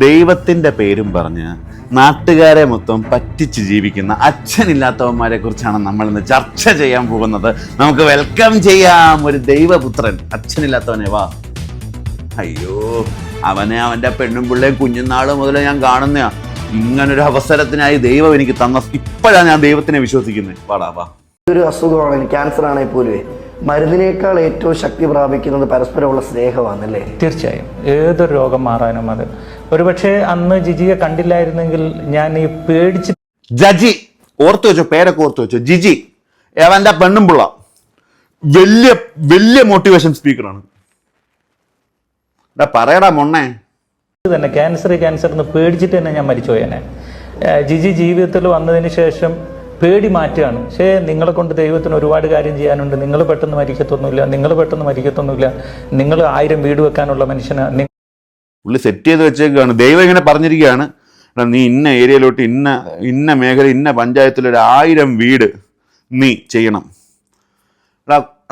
ദൈവത്തിന്റെ പേരും പറഞ്ഞ് നാട്ടുകാരെ മൊത്തം പറ്റിച്ച് ജീവിക്കുന്ന അച്ഛനില്ലാത്തവന്മാരെ കുറിച്ചാണ് നമ്മൾ ഇന്ന് ചർച്ച ചെയ്യാൻ പോകുന്നത്. നമുക്ക് വെൽക്കം ചെയ്യാം ഒരു ദൈവപുത്രൻ. അച്ഛനില്ലാത്തവനെ വാ. അയ്യോ അവനെ അവന്റെ പെണ്ണും പിള്ളേയും കുഞ്ഞുനാൾ മുതൽ ഞാൻ കാണുന്ന ഇങ്ങനൊരു അവസരത്തിനായി ദൈവം എനിക്ക് തന്ന ഇപ്പോഴാണ് ഞാൻ ദൈവത്തിനെ വിശ്വസിക്കുന്നത് വാടാ വാ. ഒരു അസുഖമാണ് ക്യാൻസർ ആണെങ്കിൽ പോലും മരുന്നിനേക്കാൾ ഏറ്റവും ശക്തി പ്രാപിക്കുന്നത് പരസ്പരമുള്ള സ്നേഹമാണല്ലേ? തീർച്ചയായും. ഏതൊരു രോഗം മാറാനും അത്. ഒരുപക്ഷെ അന്ന് ജിജിയെ കണ്ടില്ലായിരുന്നെങ്കിൽ ഞാൻ ഈ പേടിച്ച് ജജി ഓർത്തു വെച്ചോ പേരൊക്കെ ഓർത്തു വെച്ചോ. ജിജി അവന്റെ പെണ്ണും പിള്ള. വലിയ വലിയ മോട്ടിവേഷൻ സ്പീക്കറാണ് പറയടാ മൊണ്ണേ. തന്നെ. ക്യാൻസർ ക്യാൻസർ എന്ന് പേടിച്ചിട്ട് തന്നെ ഞാൻ മരിച്ചു പോയനെ. ജിജി ജീവിതത്തിൽ വന്നതിന് ശേഷം പേടി മാറ്റുകയാണ്. പക്ഷേ നിങ്ങളെ കൊണ്ട് ദൈവത്തിന് ഒരുപാട് കാര്യം ചെയ്യാനുണ്ട്. നിങ്ങൾ പെട്ടെന്ന് മരിക്കത്തൊന്നുമില്ല. നിങ്ങൾ പെട്ടെന്ന് മരിക്കത്തൊന്നുമില്ല. നിങ്ങൾ ആയിരം വീട് വെക്കാനുള്ള മനുഷ്യനാണ് ഉള്ളി സെറ്റ് ചെയ്ത് വെച്ചേക്കാണ്. ദൈവം ഇങ്ങനെ പറഞ്ഞിരിക്കുകയാണ്. നീ ഇന്ന ഏരിയയിലോട്ട് ഇന്ന ഇന്ന മേഖല ഇന്ന പഞ്ചായത്തിൽ ഒരു ആയിരം വീട് നീ ചെയ്യണം.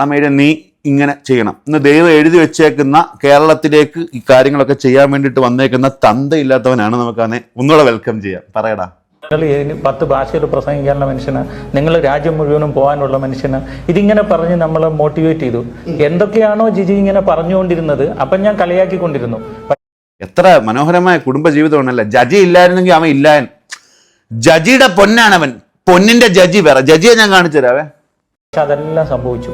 അമ്മയുടെ നീ ഇങ്ങനെ ചെയ്യണം. ഇന്ന് ദൈവം എഴുതി വെച്ചേക്കുന്ന കേരളത്തിലേക്ക് ഈ കാര്യങ്ങളൊക്കെ ചെയ്യാൻ വേണ്ടിയിട്ട് വന്നേക്കുന്ന തന്തയില്ലാത്തവനാണ് നമുക്ക് അതിനെ ഒന്നുകൂടെ വെൽക്കം ചെയ്യാം. പറയടാ. നിങ്ങൾ പത്ത് ഭാഷയിൽ പ്രസംഗിക്കാനുള്ള മനുഷ്യന് നിങ്ങൾ രാജ്യം മുഴുവനും പോകാനുള്ള മനുഷ്യന് ഇതിങ്ങനെ പറഞ്ഞ് നമ്മളെ മോട്ടിവേറ്റ് ചെയ്തു. എന്തൊക്കെയാണോ ജിജി ഇങ്ങനെ പറഞ്ഞുകൊണ്ടിരുന്നത് അപ്പം ഞാൻ കളിയാക്കിക്കൊണ്ടിരുന്നു. എത്ര മനോഹരമായ കുടുംബ ജീവിതമാണല്ലേ ജജി ഇല്ലായിരുന്നെങ്കിൽ അവൻ ഇല്ലായൻ. ജജിയുടെ പൊന്നാണ് അവൻ പൊന്നിന്റെ ജജി വേറെ. ജജിയെ ഞാൻ കാണിച്ചു തരാവേ. പക്ഷെ അതെല്ലാം സംഭവിച്ചു.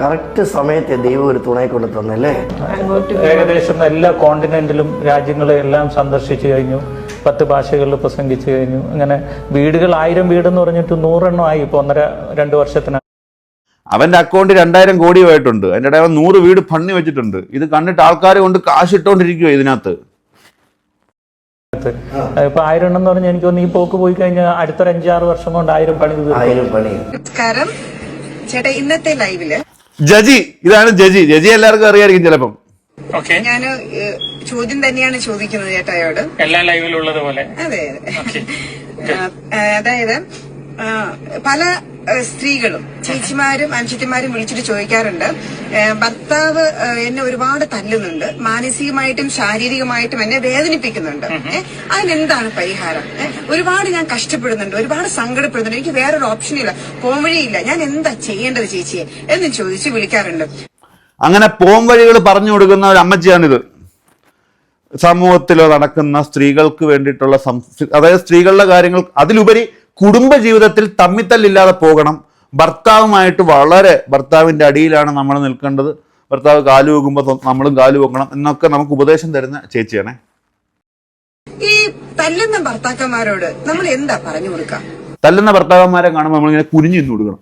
കറക്റ്റ് സമയത്തെ ദൈവം ഒരു തുണയെ കൊണ്ട് തന്നല്ലേ? ഏകദേശം എല്ലാ കോണ്ടിനെന്റിലും രാജ്യങ്ങളെ എല്ലാം സന്ദർശിച്ചു കഴിഞ്ഞു. പത്ത് ഭാഷകളിൽ പ്രസംഗിച്ചു കഴിഞ്ഞു. അങ്ങനെ വീടുകൾ ആയിരം വീടെന്ന് പറഞ്ഞിട്ട് നൂറെണ്ണം ആയി ഇപ്പോൾ ഒന്നര രണ്ട് വർഷത്തിന്. അവന്റെ അക്കൗണ്ട് രണ്ടായിരം കോടിയുമായിട്ടുണ്ട് അതിന്റെ ഇടയിൽ അവൻ നൂറ് വീട് പണി വെച്ചിട്ടുണ്ട്. ഇത് കണ്ടിട്ട് ആൾക്കാർ കൊണ്ട് കാശ് ഇട്ടോണ്ടിരിക്കുവോ ഇതിനകത്ത്. ഇപ്പൊ ആയിരം എണ്ണം എന്ന് പറഞ്ഞാൽ എനിക്ക് തോന്നുന്നു ഈ പോക്ക് പോയി കഴിഞ്ഞാൽ അടുത്തൊരു അഞ്ചാറ് വർഷം കൊണ്ട് ആയിരം പണി ആയിരം പണി. നമസ്കാരം. ചേട്ടാ ഇന്നത്തെ ലൈവിൽ ജജി ഇതാണ് ജജി. ജജി എല്ലാവർക്കും അറിയായിരിക്കും ചിലപ്പം. ഞാൻ ചോദ്യം തന്നെയാണ് ചോദിക്കുന്നത് ചേട്ടായോട്. എല്ലാ ലൈവിലുള്ളത് പോലെ. അതെ അതായത് പല സ്ത്രീകളും ചേച്ചിമാരും അനുചിത്തിമാരും വിളിച്ചിട്ട് ചോദിക്കാറുണ്ട്. ഭർത്താവ് എന്നെ ഒരുപാട് തല്ലുന്നുണ്ട്. മാനസികമായിട്ടും ശാരീരികമായിട്ടും എന്നെ വേദനിപ്പിക്കുന്നുണ്ട്. അതിനെന്താണ് പരിഹാരം? ഒരുപാട് ഞാൻ കഷ്ടപ്പെടുന്നുണ്ട്. ഒരുപാട് സങ്കടപ്പെടുന്നുണ്ട്. എനിക്ക് വേറൊരു ഓപ്ഷനില്ല പോംവഴിയില്ല. ഞാൻ എന്താ ചെയ്യേണ്ടത് ചേച്ചിയെ? എന്ന് ചോദിച്ച് വിളിക്കാറുണ്ട്. അങ്ങനെ പോം വഴികൾ പറഞ്ഞു കൊടുക്കുന്ന ഒരു അമ്മച്ചിയാണിത്. സമൂഹത്തിലോ നടക്കുന്ന സ്ത്രീകൾക്ക് വേണ്ടിയിട്ടുള്ള അതായത് സ്ത്രീകളുടെ കാര്യങ്ങൾ അതിലുപരി കുടുംബ ജീവിതത്തിൽ തമ്മിത്തല്ലില്ലാതെ പോകണം. ഭർത്താവുമായിട്ട് വളരെ ഭർത്താവിന്റെ അടിയിലാണ് നമ്മൾ നിൽക്കേണ്ടത്. ഭർത്താവ് കാലു വെക്കുമ്പോൾ നമ്മളും കാലു വെക്കണം എന്നൊക്കെ നമുക്ക് ഉപദേശം തരുന്ന ചേച്ചിയാണേ. ഈ തല്ലുന്ന ഭർത്താക്കന്മാരോട് നമ്മൾ എന്താ പറഞ്ഞു കൊടുക്കാം തല്ലുന്ന ഭർത്താക്കന്മാരെ കാണുമ്പോൾ നമ്മളിങ്ങനെ കുനിഞ്ഞു നിന്ന് കൊടുക്കണം.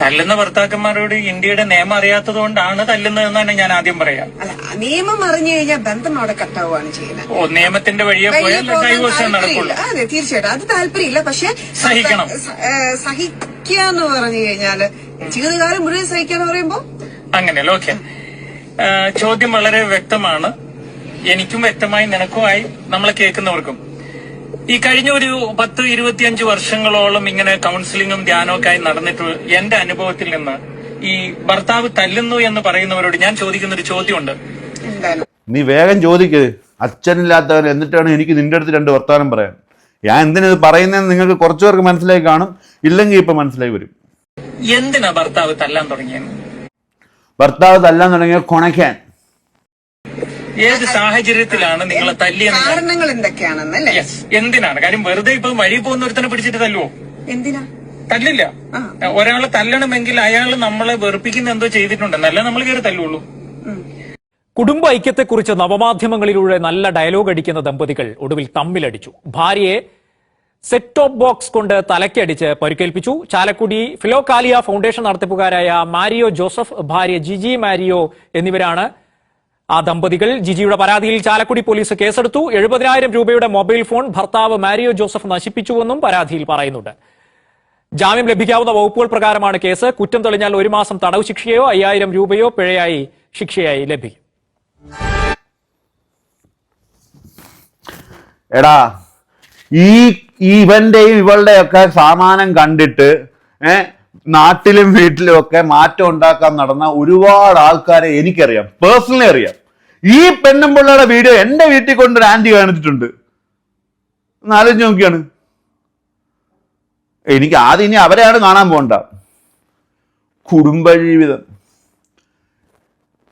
തല്ലുന്ന ഭർത്താക്കന്മാരോട് ഇന്ത്യയുടെ നിയമം അറിയാത്തത് കൊണ്ടാണ് തല്ലുന്നതെന്ന് തന്നെ ഞാൻ ആദ്യം പറയാം. അല്ല നിയമം അറിഞ്ഞു കഴിഞ്ഞാൽ ബന്ധം അവിടെ കട്ടാവുകയാണ് ചെയ്യുന്നത്. ഓ നിയമത്തിന്റെ വഴിയെ പോയാൽ ഡൈവോഴ്സ് നടക്കില്ല അതെ തീർച്ചയായിട്ടും. അത് താല്പര്യമില്ല. പക്ഷെ സഹിക്കണം. സഹിക്കുക എന്ന് പറഞ്ഞു കഴിഞ്ഞാൽ ജീവിതകാലം മുഴുവൻ സഹിക്കുക എന്ന് പറയുമ്പോ അങ്ങനെയല്ല? ഓക്കെ. ചോദ്യം വളരെ വ്യക്തമാണ്. എനിക്കും വ്യക്തമായി നിനക്കുമായി നമ്മളെ കേൾക്കുന്നവർക്കും. ഈ കഴിഞ്ഞ ഒരു പത്ത് ഇരുപത്തിയഞ്ച് വർഷങ്ങളോളം ഇങ്ങനെ കൗൺസിലിങ്ങും ധ്യാനമൊക്കെ ആയി നടന്നിട്ട് എന്റെ അനുഭവത്തിൽ നിന്ന് ഈ ഭർത്താവ് തല്ലുന്നു എന്ന് പറയുന്നവരോട് ഞാൻ ചോദിക്കുന്ന ഒരു ചോദ്യമുണ്ട് നീ വേഗം ചോദിക്ക്. അച്ഛനില്ലാത്തവൻ എന്നിട്ടാണ് എനിക്ക് നിന്റെ അടുത്ത് രണ്ട് വർത്താനം പറയാൻ. ഞാൻ എന്തിനത് പറയുന്നതെന്ന് നിങ്ങൾക്ക് കുറച്ചു പേർക്ക് മനസ്സിലായി കാണും. ഇല്ലെങ്കിൽ ഇപ്പൊ മനസ്സിലായി വരും. എന്തിനാ ഭർത്താവ് തല്ലാൻ തുടങ്ങിയത്? ഭർത്താവ് തല്ലാൻ തുടങ്ങിയ കൊണയ്ക്കാൻ ഏത് സാഹചര്യത്തിലാണ് നിങ്ങളെ തല്ലിയെന്ന് കാരണങ്ങൾ എന്തൊക്കെയാണെന്നല്ലേ യെസ് എന്തിനാണ്? കാര്യം വെറുതെ ഇപ്പൊ വഴി പോകുന്ന ഒരുത്തനെ പിടിച്ചിട്ട് തല്ലുവോ? എന്തിനാ? തല്ലില്ല. ഒരാളെ തല്ലണമെങ്കിൽ അയാൾ നമ്മളെ വെറുപ്പിക്കുന്ന എന്തോ ചെയ്തിട്ടുണ്ടെന്നല്ല നമ്മൾ കയറി തല്ലുള്ളൂ. കുടുംബ ഐക്യത്തെക്കുറിച്ച് നവമാധ്യമങ്ങളിലൂടെ നല്ല ഡയലോഗ് അടിക്കുന്ന ദമ്പതികൾ ഒടുവിൽ തമ്മിലടിച്ചു. ഭാര്യയെ സെറ്റ് ടോപ്പ് ബോക്സ് കൊണ്ട് തലക്കടിച്ച് പരിക്കേൽപ്പിച്ചു. ചാലക്കുടി ഫിലോകാലിയ ഫൗണ്ടേഷൻ നടത്തിപ്പുകാരായ മാരിയോ ജോസഫ് ഭാര്യ ജിജി മാരിയോ എന്നിവരാണ് ആ ദമ്പതികൾ ജിജിയുടെ പരാതിയിൽ ചാലക്കുടി പോലീസ് കേസെടുത്തു. എഴുപതിനായിരം രൂപയുടെ മൊബൈൽ ഫോൺ ഭർത്താവ് മാരിയോ ജോസഫ് നശിപ്പിച്ചുവെന്നും പരാതിയിൽ പറയുന്നുണ്ട്. ജാമ്യം ലഭിക്കാവുന്ന വകുപ്പുകൾ പ്രകാരമാണ് കേസ്. കുറ്റം തെളിഞ്ഞാൽ ഒരു മാസം തടവ് ശിക്ഷയോ അയ്യായിരം രൂപയോ പിഴയായി ശിക്ഷയായി ലഭിക്കും. എടാ ഈ ഇവന്റെയും ഇവളുടെയൊക്കെ സാമാനം കണ്ടിട്ട് ഏഹ് നാട്ടിലും വീട്ടിലും ഒക്കെ മാറ്റം ഉണ്ടാക്കാൻ നടന്ന ഒരുപാട് ആൾക്കാരെ എനിക്കറിയാം. പേഴ്സണലി അറിയാം. ഈ പെണ്ണും പിള്ളയുടെ വീഡിയോ എന്റെ വീട്ടിൽ കൊണ്ടൊരു ആന്റി കാണിച്ചിട്ടുണ്ട്. ആലോചിച്ച് നോക്കിയാണ്. എനിക്ക് ആദ്യം ഇനി അവരെയാണ് കാണാൻ പോകണ്ട കുടുംബജീവിതം.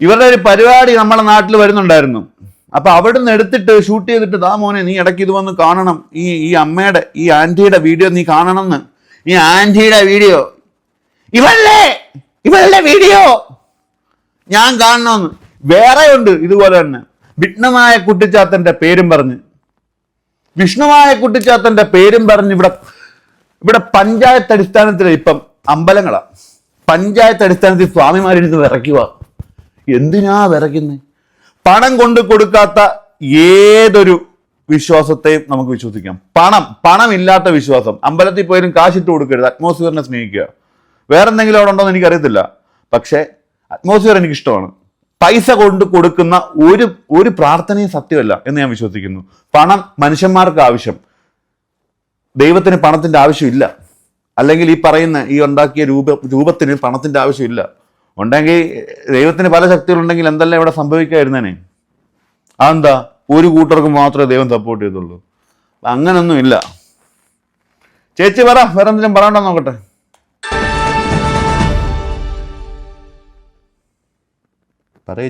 ഇവരുടെ ഒരു പരിപാടി നമ്മളെ നാട്ടിൽ വരുന്നുണ്ടായിരുന്നു. അപ്പൊ അവിടുന്ന് എടുത്തിട്ട് ഷൂട്ട് ചെയ്തിട്ട് ദാ മോനെ നീ ഇടയ്ക്ക് ഇത് വന്ന് കാണണം. ഈ ഈ അമ്മയുടെ ഈ ആന്റിയുടെ വീഡിയോ നീ കാണണം എന്ന് ഈ ആന്റിയുടെ വീഡിയോ. ഇവളല്ലേ? ഇവളുടെ വീഡിയോ. ഞാൻ കാണണമെന്ന് വേറെ ഉണ്ട് ഇതുപോലെ തന്നെ. വിഷ്ണുമായ കുട്ടിച്ചാത്തന്റെ പേരും പറഞ്ഞ്. വിഷ്ണുവായ കുട്ടിച്ചാത്തന്റെ പേരും പറഞ്ഞ് ഇവിടെ ഇവിടെ പഞ്ചായത്ത് അടിസ്ഥാനത്തിൽ ഇപ്പം അമ്പലങ്ങളാ. പഞ്ചായത്ത് അടിസ്ഥാനത്തിൽ സ്വാമിമാരിരുന്ന് വിറയ്ക്കുക എന്തിനാ വിറയ്ക്കുന്നത് പണം കൊണ്ട് കൊടുക്കാത്ത ഏതൊരു വിശ്വാസത്തെയും നമുക്ക് വിശ്വസിക്കാം. പണം പണമില്ലാത്ത വിശ്വാസം. അമ്പലത്തിൽ പോയാലും കാശിട്ട് കൊടുക്കരുത്. അറ്റ്മോസ്ഫിയറിനെ സ്നേഹിക്കുക. വേറെ എന്തെങ്കിലും അവിടെ ഉണ്ടോ എന്ന് എനിക്കറിയത്തില്ല. പക്ഷേ അറ്റ്മോസ്ഫിയർ എനിക്ക് ഇഷ്ടമാണ് പൈസ കൊണ്ട് കൊടുക്കുന്ന ഒരു ഒരു പ്രാർത്ഥനയും സത്യമല്ല എന്ന് ഞാൻ വിശ്വസിക്കുന്നു. പണം മനുഷ്യന്മാർക്ക് ആവശ്യം. ദൈവത്തിന് പണത്തിന്റെ ആവശ്യമില്ല. അല്ലെങ്കിൽ ഈ പറയുന്ന ഈ ഉണ്ടാക്കിയ രൂപ രൂപത്തിന് പണത്തിന്റെ ആവശ്യമില്ല. ഉണ്ടെങ്കിൽ ദൈവത്തിന് പല ശക്തികളുണ്ടെങ്കിൽ എന്തെല്ലാം ഇവിടെ സംഭവിക്കായിരുന്നേനെ അതെന്താ? ഒരു കൂട്ടർക്ക് മാത്രമേ ദൈവം സപ്പോർട്ട് ചെയ്തുള്ളൂ. അങ്ങനൊന്നും ഇല്ല. ചേച്ചി പറ വേറെ എന്തെങ്കിലും പറയണ്ടോ നോക്കട്ടെ? പറ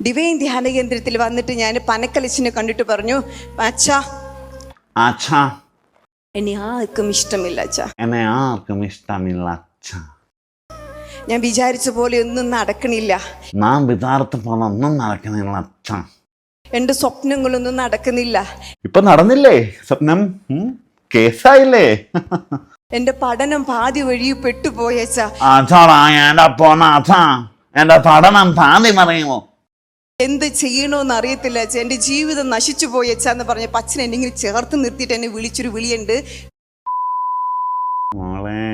ദിവൈൻ ധ്യാന കേന്ദ്രത്തിൽ വന്നിട്ട് ഞാൻ പനക്കലച്ചിനെ കണ്ടിട്ട് പറഞ്ഞു അച്ഛാ. അച്ഛാ. എന്നെ ആർക്കും ഇഷ്ടമില്ല അച്ഛാ. എന്നെ ആർക്കും ഇഷ്ടമില്ല അച്ഛാ. ഞാൻ വിചാരിച്ച പോലെ ഒന്നും നടക്കണില്ല. നാം വിചാരത്ത് പോലെ ഒന്നും നടക്കണില്ല അച്ഛാ. എന്റെ സ്വപ്നങ്ങളൊന്നും നടക്കുന്നില്ല. ഇപ്പൊ നടന്നില്ലേ സ്വപ്നം? ഉം? കേസായില്ലേ? എന്റെ പഠനം പാതി വഴി പെട്ടുപോയച്ചാ അച്ഛാടാ എന്റെ പോന്ന അച്ഛാ എന്റെ പഠനം താന്തി മറിയുമോ? എന്ത് ചെയ്യണോന്ന് അറിയത്തില്ല എന്റെ എന്റെ ജീവിതം നശിച്ചു പോയച്ചാന്ന് പറഞ്ഞ അച്ഛൻ എന്നെ ഇങ്ങനെ ചേർത്ത് നിർത്തിയിട്ട് എന്നെ വിളിച്ചൊരു വിളിയുണ്ട്. മോളെ.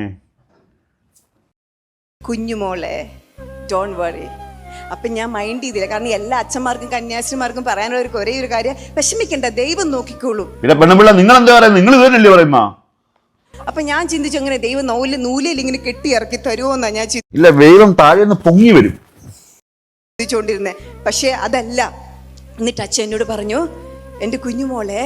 കുഞ്ഞുമോളെ ഡോൺ വറി അപ്പം ഞാൻ മൈൻഡ് ചെയ്തില്ല. കാരണം എല്ലാ അച്ഛന്മാർക്കും കന്യാസ്ത്രീമാർക്കും പറയാനുള്ള ഒരു ഒരേ ഒരു കാര്യം വിഷമിക്കണ്ട ദൈവം നോക്കിക്കോളും. പിന്നെ പെണ്ണുപിള്ള നിങ്ങൾ എന്താ പറയാ നിങ്ങൾ ഇതല്ലേ പറയുന്ന? അപ്പൊ ഞാൻ ചിന്തിച്ചു അങ്ങനെ ദൈവം നൂൽ നൂലിൽ ഇങ്ങനെ കെട്ടി ഇറക്കി തരുമോന്നാ ഞാൻ ഇല്ല വെയിലും താഴെന്ന് പൊങ്ങി വരും. ചിന്തിച്ചുകൊണ്ടിരുന്നത് പക്ഷേ അതല്ല. എന്നിട്ട് അച്ഛൻ എന്നോട് പറഞ്ഞു എന്റെ കുഞ്ഞുമോളെ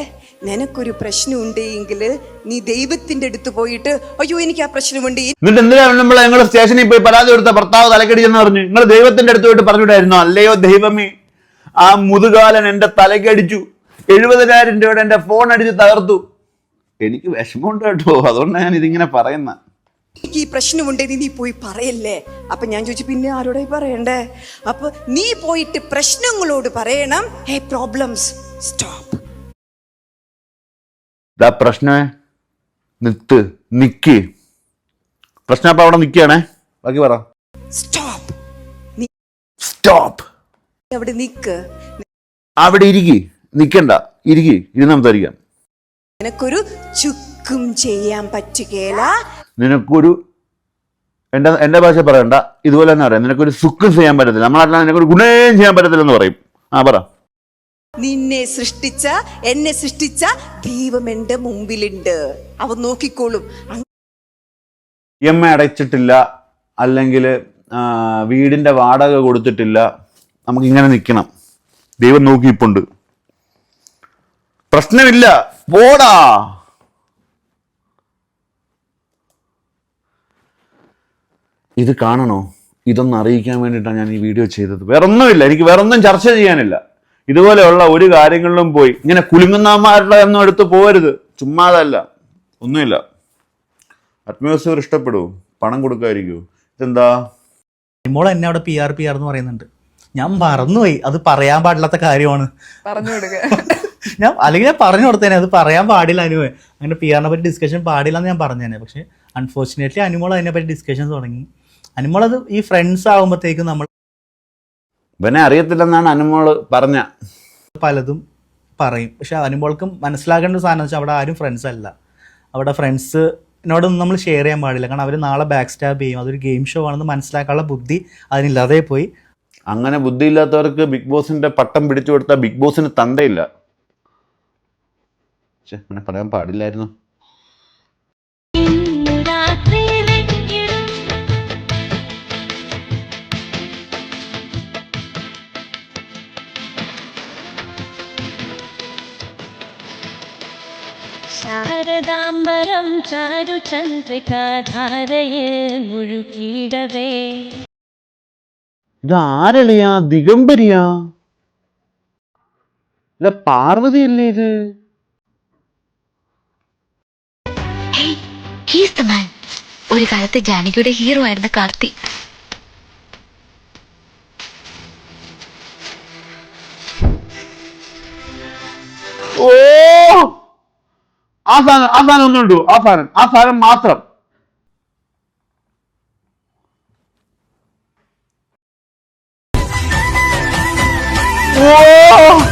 നിനക്കൊരു പ്രശ്നമുണ്ട് എങ്കിൽ നീ ദൈവത്തിന്റെ അടുത്ത് പോയിട്ട് അയ്യോ എനിക്ക് ആ പ്രശ്നമുണ്ട്. ഉണ്ട് എന്നിട്ട് എന്തിനാണ് നമ്മൾ സ്റ്റേഷനിൽ പോയി പരാതി കൊടുത്ത? ഭർത്താവ് തലക്കടിച്ചെന്ന് പറഞ്ഞു. നിങ്ങൾ ദൈവത്തിന്റെ അടുത്ത് പോയിട്ട് പറഞ്ഞിട്ടായിരുന്നു അല്ലയോ ദൈവമേ ആ മുതുകാലൻ എന്റെ തലക്കടിച്ചു. എഴുപതിനായിരം രൂപയുടെ എന്റെ ഫോൺ അടിച്ച് തകർത്തു. എനിക്ക് വിഷമമുണ്ട് കേട്ടോ. അതുകൊണ്ടാണ് ഞാൻ ഇതിങ്ങനെ പറയുന്ന. എനിക്ക് ഈ പ്രശ്നമുണ്ടെങ്കിൽ നീ പോയി പറയല്ലേ? അപ്പൊ ഞാൻ ചോദിച്ചു പിന്നെ ആരോടെ പറയണ്ടേ? അപ്പൊ നീ പോയിട്ട് പ്രശ്നങ്ങളോട് പറയണം. ഹേ പ്രോബ്ലംസ് സ്റ്റോപ്പ് ഇതാ പ്രശ്നമേ നിത്ത് നിക്ക്. പ്രശ്നം അപ്പൊ അവിടെ നിൽക്കുകയാണേ ബാക്കി പറ. സ്റ്റോപ്പ് നീ സ്റ്റോപ്പ് അവിടെ നിക്ക്. അവിടെ ഇരിക്കി. നിക്കണ്ട. ഇരിക്കി. ഇരുന്ന് സംസാരിക്കാം. നിനക്കൊരു ചുക്കും ചെയ്യാൻ പറ്റുകയില്ല നിനക്കൊരു എന്റെ എന്റെ ഭാഷ പറയണ്ട. ഇതുപോലെ തന്നെ പറയാം. നിനക്കൊരു സുഖം ചെയ്യാൻ പറ്റത്തില്ല. നമ്മളല്ല നിനക്കൊരു ഗുണേം ചെയ്യാൻ പറ്റത്തില്ല എന്ന് പറയും. ആ പറ. നിന്നെ സൃഷ്ടിച്ച എന്നെ സൃഷ്ടിച്ച ദൈവം എന്റെ മുമ്പിലുണ്ട്. അവൻ നോക്കിക്കോളും. എമ്മ ഇ എം ഐ അടച്ചിട്ടില്ല. അല്ലെങ്കിൽ വീടിന്റെ വാടക കൊടുത്തിട്ടില്ല. നമുക്ക് ഇങ്ങനെ നിൽക്കണം. ദൈവം നോക്കിയിപ്പുണ്ട്. പ്രശ്നമില്ല. പോടാ. ഇത് കാണണോ? ഇതൊന്ന് അറിയിക്കാൻ വേണ്ടിയിട്ടാണ് ഞാൻ ഈ വീഡിയോ ചെയ്തത്. വേറൊന്നുമില്ല. എനിക്ക് വേറൊന്നും ചർച്ച ചെയ്യാനില്ല. ഇതുപോലെയുള്ള ഒരു കാര്യങ്ങളിലും പോയി ഇങ്ങനെ കുലുങ്ങുന്നമാരുടെ ഒന്നും എടുത്ത് പോകരുത് ചുമ്മാതല്ല ഒന്നുമില്ല. അറ്റ്മോസ്ഫിയർ ഇഷ്ടപ്പെടൂ. പണം കൊടുക്കാതിരിക്കൂ. ഇതെന്താ? മോൾ എന്നെ അവിടെ പി ആർ പി ആർ എന്ന് പറയുന്നുണ്ട്. ഞാൻ മറന്നുപോയി. അത് പറയാൻ പാടില്ലാത്ത കാര്യമാണ്. പറഞ്ഞു കൊടുക്കുക ഞാൻ അല്ലെങ്കിൽ ഞാൻ പറഞ്ഞു കൊടുത്തേനെ അത് പറയാൻ പാടില്ല അനുവേ അങ്ങനെ പി ആറിനെ പറ്റി ഡിസ്കഷൻ പാടില്ല എന്ന് ഞാൻ പറഞ്ഞേനെ. പക്ഷെ അൺഫോർച്ചുനേറ്റ്ലി അനുമോൾ അതിനെ പറ്റി ഡിസ്കഷൻ തുടങ്ങി. അനുമോൾ അത് ഈ ഫ്രണ്ട്സ് ആകുമ്പോഴത്തേക്കും നമ്മൾ പിന്നെ അറിയത്തില്ലെന്നാണ് അനുമോൾ പറഞ്ഞ. പലതും പറയും. പക്ഷെ അനുമോൾക്കും മനസ്സിലാക്കേണ്ട ഒരു സാധനം വെച്ചാൽ അവിടെ ആരും ഫ്രണ്ട്സ് അല്ല. അവിടെ ഫ്രണ്ട്സിനോടൊന്നും നമ്മൾ ഷെയർ ചെയ്യാൻ പാടില്ല. കാരണം അവർ നാളെ ബാക്ക് സ്റ്റാബ് ചെയ്യും. അതൊരു ഗെയിം ഷോ ആണെന്ന് മനസ്സിലാക്കാനുള്ള ബുദ്ധി അതിനില്ലാതെ പോയി. അങ്ങനെ ബുദ്ധിയില്ലാത്തവർക്ക് ബിഗ് ബോസിന്റെ പട്ടം പിടിച്ചു കൊടുത്താൽ ബിഗ് ബോസിന് തന്തയില്ല ഛെ, അങ്ങനെ പറയാൻ പാടില്ലായിരുന്നു. ശാരദാംബരം ചാരു ചന്ദ്രികാധാരയെ മുഴുകിടവേ ഇത് ആരളിയാ ദിഗംബരിയാ? ഇല്ല പാർവതിയല്ലേ ഇത്? ഹീസ് ദ മാൻ ഒരു കാലത്ത് ജാനകിയുടെ ഹീറോ ആയിരുന്ന കാർത്തി. ഓ! ആ സാധനം ആ സാധനം മാത്രം. ഓ!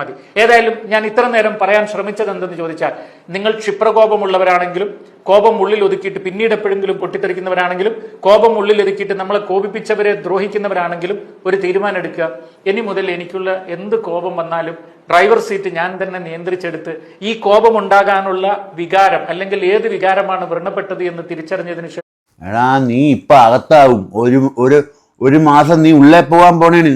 മതി. ഏതായാലും ഞാൻ ഇത്ര നേരം പറയാൻ ശ്രമിച്ചത് എന്തെന്ന് ചോദിച്ചാൽ നിങ്ങൾ ക്ഷിപ്രകോപമുള്ളവരാണെങ്കിലും കോപം ഉള്ളിൽ ഒതുക്കിയിട്ട് പിന്നീട് എപ്പോഴെങ്കിലും പൊട്ടിത്തെറിക്കുന്നവരാണെങ്കിലും കോപം ഉള്ളിൽ ഒതുക്കിയിട്ട് നമ്മളെ കോപിപ്പിച്ചവരെ ദ്രോഹിക്കുന്നവരാണെങ്കിലും ഒരു തീരുമാനം എടുക്കുക ഇനി മുതൽ എനിക്കുള്ള എന്ത് കോപം വന്നാലും ഡ്രൈവർ സീറ്റ് ഞാൻ തന്നെ നിയന്ത്രിച്ചെടുത്ത് ഈ കോപം ഉണ്ടാകാനുള്ള വികാരം അല്ലെങ്കിൽ ഏത് വികാരമാണ് വ്രണപ്പെട്ടത് എന്ന് തിരിച്ചറിഞ്ഞതിന് ശേഷം നീ ഇപ്പൊ അകത്താവും. ഒരു ഒരു ഒരു മാസം നീ ഉള്ളേ പോവാൻ പോണേന്.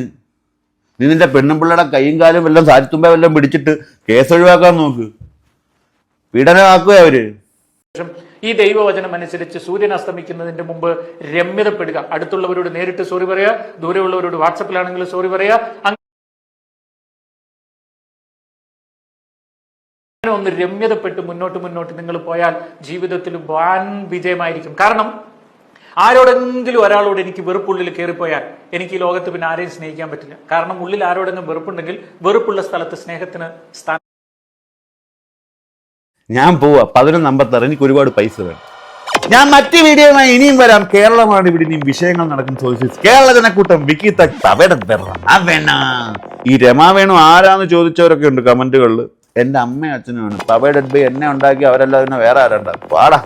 നീ നിന്റെ പെണ്ണുമ്പിള്ളയുടെ കൈയും കാലും വല്ലതും സാരിത്തുമ്പ വല്ലതും പിടിച്ചിട്ട് കേസ് ഒഴിവാക്കാൻ നോക്ക്. പീഡനമാക്കുക അവർ? ഈ ദൈവവചനം അനുസരിച്ച് സൂര്യൻ അസ്തമിക്കുന്നതിന്റെ മുമ്പ് രമ്യതപ്പെടുക. അടുത്തുള്ളവരോട് നേരിട്ട് സോറി പറയാ ദൂരെയുള്ളവരോട് വാട്സപ്പിലാണെങ്കിലും സോറി പറയാ. ഒന്ന് രമ്യതപ്പെട്ട് മുന്നോട്ട് മുന്നോട്ട് നിങ്ങൾ പോയാൽ ജീവിതത്തിൽ വാൻ വിജയമായിരിക്കും. കാരണം ആരോടെങ്കിലും ഒരാളോട് എനിക്ക് വെറുപ്പുള്ളിൽ കയറിപ്പോയാൽ എനിക്ക് ഈ ലോകത്ത് പിന്നെ ആരെയും സ്നേഹിക്കാൻ പറ്റില്ല. കാരണം ഉള്ളിൽ ആരോടെങ്കിലും വെറുപ്പുണ്ടെങ്കിൽ വെറുപ്പുള്ള സ്ഥലത്ത് സ്നേഹത്തിന് സ്ഥാനം ഞാൻ പോവാ. പതിനൊന്ന് അമ്പത്താറ് എനിക്ക് ഒരുപാട് പൈസ വേണം. ഞാൻ മറ്റു വീഡിയോയുമായി ഇനിയും വരാം. കേരളമാണ് ഇവിടെ ഇനിയും വിഷയങ്ങൾ നടക്കുന്ന ചോദിച്ചു കേരള ജനക്കൂട്ടം വിക്കി ഈ രമാവേണു ആരാന്ന് ചോദിച്ചവരൊക്കെ ഉണ്ട് കമന്റുകളിൽ എന്റെ അമ്മയും അച്ഛനുമാണ് ബൈ എന്നെ ഉണ്ടാക്കി അവരെല്ലാം വേറെ ആരുണ്ടാവും പാടാ